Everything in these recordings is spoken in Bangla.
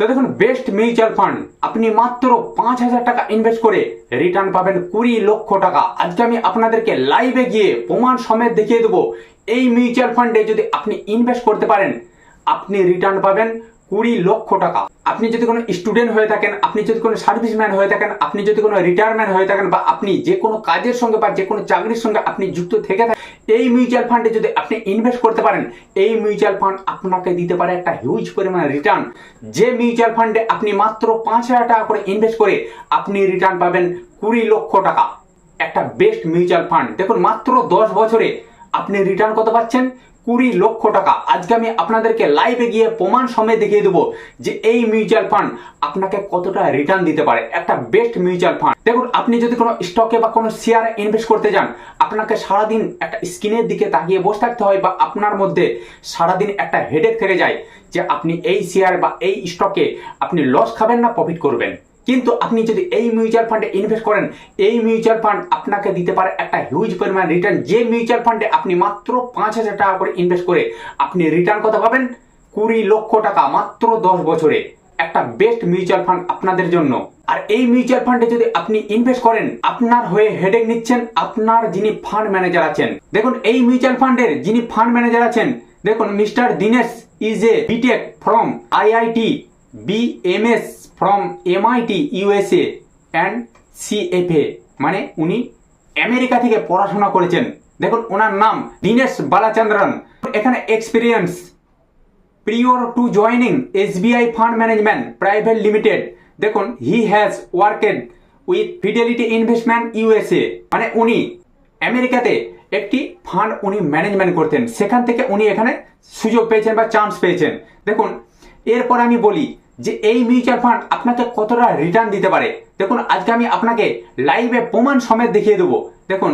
তো দেখুন বেস্ট মিউচুয়াল ফান্ড আপনি মাত্র পাঁচ হাজার টাকা ইনভেস্ট করে রিটার্ন পাবেন কুড়ি লক্ষ টাকা। আজকে আমি আপনাদেরকে লাইভে গিয়ে প্রমাণ সমেত দেখিয়ে দেবো। এই মিউচুয়াল ফান্ডে যদি আপনি ইনভেস্ট করতে পারেন, আপনি রিটার্ন পাবেন কুড়ি লক্ষ টাকা। আপনি যদি কোনো স্টুডেন্ট হয়ে থাকেন, আপনি যদি কোনো সার্ভিসম্যান হয়ে থাকেন, আপনি যদি কোনো রিটায়ারমেন্ট হয়ে থাকেন বা আপনি যে কোনো কাজের সঙ্গে বা যে কোনো চাকরির সঙ্গে আপনি যুক্ত থেকে থাকেন এই মিউচুয়াল ফান্ডে যদি আপনি ইনভেস্ট করতে পারেন, এই মিউচুয়াল ফান্ড আপনাকে দিতে পারে একটা হিউজ পরিমাণে রিটার্ন যে মিউচুয়াল ফান্ডে আপনি মাত্র পাঁচ হাজার টাকা করে ইনভেস্ট করে আপনি রিটার্ন পাবেন কুড়ি লক্ষ টাকা। একটা বেস্ট মিউচুয়াল ফান্ড দেখুন, মাত্র দশ বছরে আপনি রিটার্ন কত পাচ্ছেন? কুড়ি লক্ষ টাকা। আজকে আমি আপনাদেরকে লাইভে গিয়ে প্রমাণ সময় দেখিয়ে দেবো যে এই মিউচুয়াল ফান্ড আপনাকে কতটা রিটার্ন দিতে পারে। একটা বেস্ট মিউচুয়াল ফান্ড দেখুন, আপনি যদি কোনো স্টকে বা কোনো শেয়ারে ইনভেস্ট করতে যান, আপনাকে সারাদিন একটা স্ক্রিনের দিকে তাকিয়ে বসে থাকতে হয় বা আপনার মধ্যে সারাদিন একটা হেডেক থেকে যায় যে আপনি এই শেয়ার বা এই স্টকে আপনি লস খাবেন না প্রফিট করবেন। কিন্তু আপনি যদি এই মিউচুয়াল ফান্ডে ইনভেস্ট করেন, এই মিউচুয়াল ফান্ড আপনাকে দিতে পারে একটা হিউজ পরিমাণ রিটার্ন যে মিউচুয়াল ফান্ডে আপনি মাত্র পাঁচ হাজার টাকা করে ইনভেস্ট করে আপনি রিটার্ন কত পাবেন কুড়ি লক্ষ টাকা মাত্র দশ বছরে। একটা বেস্ট মিউচুয়াল ফান্ড আপনাদের জন্য। আর এই মিউচুয়াল ফান্ডে যদি আপনি ইনভেস্ট করেন, আপনার হয়ে হেডেক নিচ্ছেন, আপনার যিনি ফান্ড ম্যানেজার আছেন। দেখুন, এই মিউচুয়াল ফান্ডের যিনি ফান্ড ম্যানেজার আছেন, দেখুন mister Dinesh is a BTech from IIT BMS from MIT USA and CFA মানে উনি আমেরিকা থেকে পড়াশোনা করেছেন। দেখুন ওনার নাম, দীনেশ বালাচন্দ্রন। এখানে experience prior to joining SBI fund management private limited দেখুন he has worked with Fidelity investment USA মানে উনি আমেরিকাতে একটি ফান্ড উনি ম্যানেজমেন্ট করতেন। সেখান থেকে উনি এখানে সুযোগ পেয়েছেন বা চান্স পেয়েছেন। দেখুন এরপর আমি বলি যে এই মিউচুয়াল ফান্ড আপনাকে কতটা রিটার্ন দিতে পারে। দেখুন, আজকে আমি আপনাকে লাইভে প্রমাণ সমেত দেখিয়ে দেবো। দেখুন,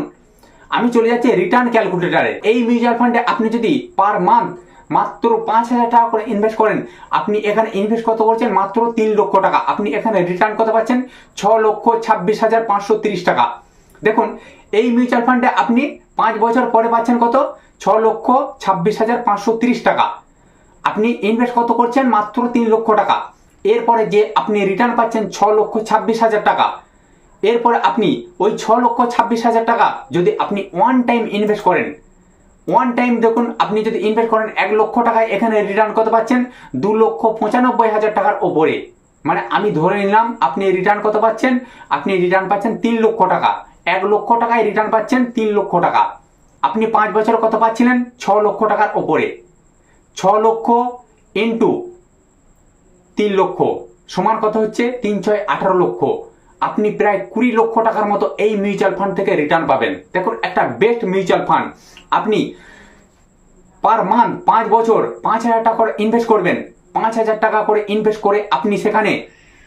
আমি চলে যাচ্ছি রিটার্ন ক্যালকুলেটারে এই মিউচুয়াল ফান্ডে আপনি যদি পার মান্থ মাত্র পাঁচ হাজার টাকা করে ইনভেস্ট করেন, আপনি এখানে ইনভেস্ট কত করছেন? মাত্র তিন লক্ষ টাকা। আপনি এখানে রিটার্ন কত পাচ্ছেন? ছ লক্ষ ছাব্বিশ হাজার পাঁচশো তিরিশ টাকা। দেখুন, এই মিউচুয়াল ফান্ডে আপনি পাঁচ বছর পরে পাচ্ছেন কত? ছ লক্ষ ছাব্বিশ হাজার পাঁচশো তিরিশ টাকা। আপনি ইনভেস্ট কত করছেন? মাত্র তিন লক্ষ টাকা। এরপরে যে আপনি রিটার্ন পাচ্ছেন ছ লক্ষ ছাব্বিশ হাজার টাকা। এরপরে আপনি ওই ছ লক্ষ ছাব্বিশ হাজার টাকা যদি আপনি ওয়ান টাইম ইনভেস্ট করেন ওয়ান টাইম দেখুন, আপনি যদি ইনভেস্ট করেন এক লক্ষ টাকায় এখানে রিটার্ন কত পাচ্ছেন? দু লক্ষ পঁচানব্বই হাজার টাকার ওপরে। মানে আমি ধরে নিলাম, আপনি রিটার্ন কত পাচ্ছেন? আপনি রিটার্ন পাচ্ছেন তিন লক্ষ টাকা। এক লক্ষ টাকায় রিটার্ন পাচ্ছেন তিন লক্ষ টাকা। আপনি পাঁচ বছর কত পাচ্ছিলেন? ছ লক্ষ টাকার ওপরে। ছ লক্ষ ইন্টু তিন লক্ষ সমান কত হচ্ছে? তিন ছয় আঠারো লক্ষ। আপনি প্রায় কুড়ি লক্ষ টাকার মতো এই মিউচুয়াল ফান্ড থেকে রিটার্ন পাবেন। দেখুন, একটা বেস্ট মিউচুয়াল ফান্ড আপনি পার মান্থ পাঁচ বছর পাঁচ হাজার টাকা করে ইনভেস্ট করবেন। পাঁচ হাজার টাকা করে ইনভেস্ট করে আপনি সেখানে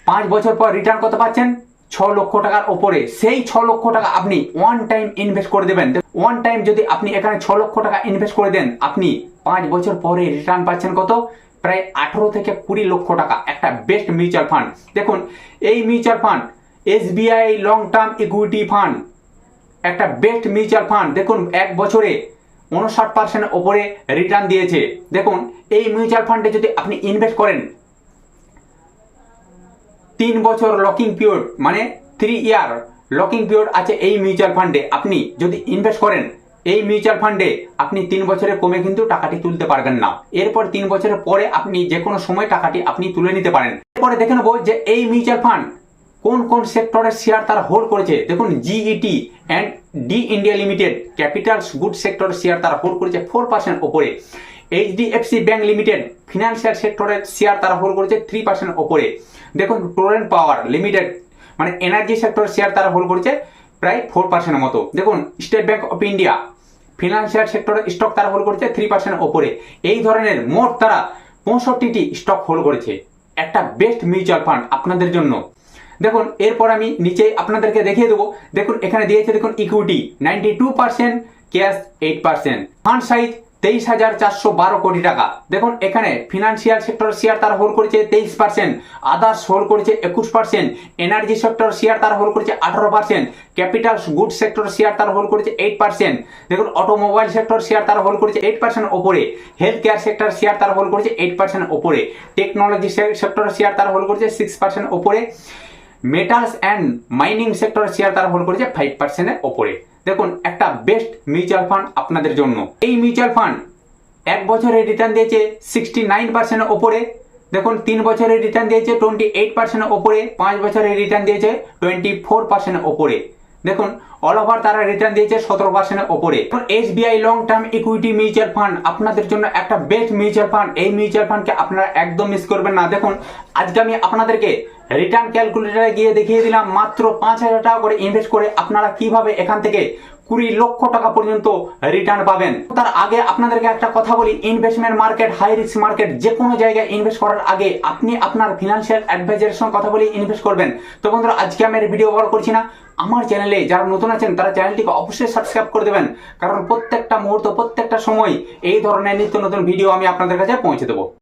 পাঁচ বছর পর রিটার্ন কত পাচ্ছেন? ছ লক্ষ টাকার ওপরে। সেই ছ লক্ষ টাকা আপনি ওয়ান টাইম ইনভেস্ট করে দেবেন। ওয়ান টাইম যদি আপনি এখানে ছ লক্ষ টাকা ইনভেস্ট করে দেন, আপনি পাঁচ বছর পরে রিটার্ন পাচ্ছেন কত? প্রায় আঠারো থেকে কুড়ি লক্ষ টাকা। একটা বেস্ট মিউচুয়াল ফান্ড দেখুন, এই mutual fund SBI long term equity fund একটা বেস্ট মিউচুয়াল ফান্ড দেখুন, এক বছরে উনষাট পার্সেন্টের ওপরে রিটার্ন দিয়েছে। দেখুন, এই মিউচুয়াল ফান্ডে যদি আপনি ইনভেস্ট করেন, তিন বছর লকিং পিরিয়ড মানে থ্রি ইয়ার লকিং পিরিয়ড আছে এই মিউচুয়াল ফান্ডে আপনি যদি ইনভেস্ট করেন এই মিউচুয়াল ফান্ডে আপনি তিন বছরের কমে কিন্তু টাকাটি তুলতে পারবেন না। এরপর তিন বছরের পরে আপনি যে কোনো সময় টাকাটি আপনি তুলে নিতে পারেন। এরপরে দেখে নেব যে এই মিউচুয়াল ফান্ড কোন কোন সেক্টরের শেয়ার তারা হোল্ড করেছে। দেখুন GET and D India limited capital good sector share তারা হোল্ড করেছে ফোর পার্সেন্ট ওপরে। এইচডিএফসি ব্যাংক লিমিটেড ফিনান্সিয়াল সেক্টরের শেয়ার তারা হোল্ড করেছে থ্রি পার্সেন্ট ওপরে। দেখুন টোরেন্ট পাওয়ার লিমিটেড মানে এনার্জি সেক্টরের শেয়ার তারা হোল্ড করেছে প্রায় ফোর পার্সেন্টের মতো। দেখুন State Bank of India financial সেক্টরের স্টক তারা হোল্ড করেছে থ্রি পার্সেন্ট ওপরে। এই ধরনের মোট তারা পঁয়ষট্টিটি স্টক হোল্ড করেছে। একটা বেস্ট মিউচুয়াল ফান্ড আপনাদের জন্য। দেখুন, এরপর আমি নিচে আপনাদেরকে দেখিয়ে দেবো। দেখুন, এখানে দিয়েছে দেখুন equity ninety two percent cash eight percent fund size তেইশ হাজার চারশো বারো কোটি টাকা। দেখুন, এখানে ফিনান্সিয়াল সেক্টর শেয়ার তার হোল্ড করেছে তেইশ পার্সেন্ট আদার্স হোল্ড করেছে একুশ পার্সেন্ট এনার্জি সেক্টর শেয়ার তার হোল্ড করেছে আঠারো percent capital good sector share তার হোল্ড করেছে এইট পার্সেন্ট দেখুন অটোমোবাইল সেক্টর শেয়ার তার হোল্ড করেছে এইট পার্সেন্ট ওপরে হেলথ কেয়ার সেক্টর শেয়ার তার হোল্ড করেছে এইট পার্সেন্ট ওপরে টেকনোলজি সেক্টর শেয়ার তার হোল্ড করেছে সিক্স পার্সেন্ট ওপরে। Metals and mining sector share তার হোল্ড করেছে ফাইভ পার্সেন্টের ওপরে। দেখুন, একটা বেস্ট মিউচুয়াল ফান্ড আপনাদের জন্য। এই মিউচুয়াল ফান্ড এক বছরের রিটার্ন দিয়েছে সিক্সটি নাইন পার্সেন্টের ওপরে। দেখুন, তিন বছরের রিটার্ন দিয়েছে টোয়েন্টি এইট পার্সেন্টের ওপরে। পাঁচ বছরের রিটার্ন দিয়েছে টোয়েন্টি ফোর পার্সেন্টের ওপরে। দেখুন অল ওভার তারা রিটার্ন দিয়েছে সতেরো পার্সেন্টের ওপরে। SBI long term equity mutual fund আপনাদের জন্য একটা বেস্ট মিউচুয়াল ফান্ড এই মিউচুয়াল ফান্ডকে আপনারা একদম মিস করবেন না। দেখুন, আজকে আমি আপনাদেরকে রিটার্ন ক্যালকুলেটারে গিয়ে দেখিয়ে দিলাম মাত্র পাঁচ হাজার টাকা করে ইনভেস্ট করে আপনারা কীভাবে এখান থেকে কুড়ি লক্ষ টাকা পর্যন্ত রিটার্ন পাবেন। তার আগে আপনাদেরকে একটা কথা বলি investment market high risk market যে কোনো জায়গায় ইনভেস্ট করার আগে আপনি আপনার ফিনান্সিয়াল অ্যাডভাইজারের সঙ্গে কথা বলে ইনভেস্ট করবেন। তো বন্ধুরা, আজকে আমি ভিডিও বড় করছি না। আমার চ্যানেলে যারা নতুন আছেন, তারা চ্যানেলটিকে অবশ্যই সাবস্ক্রাইব করে দেবেন। কারণ প্রত্যেকটা মুহূর্ত, প্রত্যেকটা সময় এই ধরনের নিত্য নতুন ভিডিও আমি আপনাদের কাছে পৌঁছে দেবো।